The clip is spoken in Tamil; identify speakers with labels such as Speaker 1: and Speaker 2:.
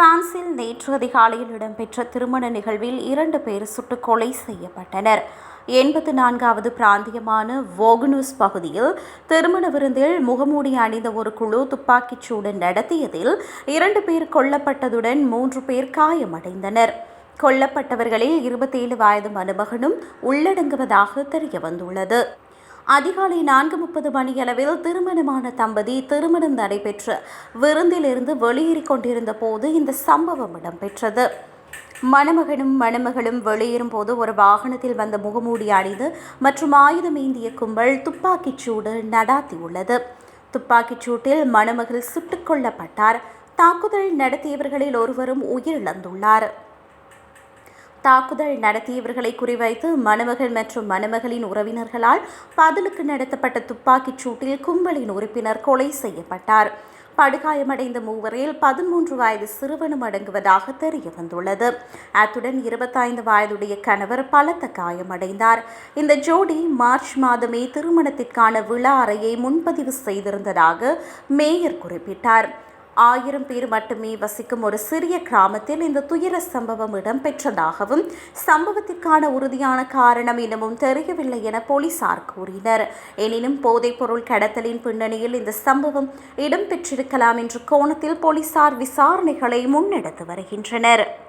Speaker 1: பிரான்சில் நேற்று அதிகாலையில் இடம்பெற்ற திருமண நிகழ்வில் இரண்டு பேர் சுட்டுக் கொலை செய்யப்பட்டனர். எண்பத்து நான்காவது பிராந்தியமான வோகனூஸ் பகுதியில் திருமண விருந்தில் முகமூடி அணிந்த ஒரு குழு துப்பாக்கிச் சூடு நடத்தியதில் இரண்டு பேர் கொல்லப்பட்டதுடன் மூன்று பேர் காயமடைந்தனர். கொல்லப்பட்டவர்களில் இருபத்தேழு வயது மருமகனும் உள்ளடங்குவதாக தெரிய வந்துள்ளது அதிகாலை நான்கு முப்பது மணியளவில் திருமணமான தம்பதி திருமணம் நடைபெற்று விருந்திலிருந்து வெளியேறிக் கொண்டிருந்த போது இந்த சம்பவம் இடம்பெற்றது. மணமகனும் மணமகளும் வெளியேறும் போது ஒரு வாகனத்தில் வந்த முகமூடி அணிந்து மற்றும் ஆயுதம் ஏந்திய கும்பல் துப்பாக்கிச் சூடு நடாத்தியுள்ளது. துப்பாக்கிச் சூட்டில் மணமகள் சுட்டுக் கொல்லப்பட்டார். தாக்குதல் நடத்தியவர்களில் ஒருவரும் உயிரிழந்துள்ளார். தாக்குதல் நடத்தியவர்களை குறிவைத்து மணமகள் மற்றும் மணமகளின் உறவினர்களால் பதிலுக்கு நடத்தப்பட்ட துப்பாக்கிச் சூட்டில் கும்பலின் உறுப்பினர் கொலை செய்யப்பட்டார். படுகாயமடைந்த மூவரில் பதிமூன்று வயது சிறுவனும் அடங்குவதாக தெரிய வந்துள்ளது அத்துடன் இருபத்தைந்து வயதுடைய கணவர் பலத்த காயமடைந்தார். இந்த ஜோடி மார்ச் மாதமே திருமணத்திற்கான விழா அறையை முன்பதிவு செய்திருந்ததாக மேயர் குறிப்பிட்டார். ஆயிரம் பேர் மட்டுமே வசிக்கும் ஒரு சிறிய கிராமத்தில் இந்த துயர சம்பவம் இடம்பெற்றதாகவும் சம்பவத்திற்கான உறுதியான காரணம் இன்னமும் தெரியவில்லை என போலீசார் கூறினர். எனினும் போதைப்பொருள் கடத்தலின் பின்னணியில் இந்த சம்பவம் இடம்பெற்றிருக்கலாம் என்ற கோணத்தில் போலீசார் விசாரணைகளை முன்னெடுத்து வருகின்றனர்.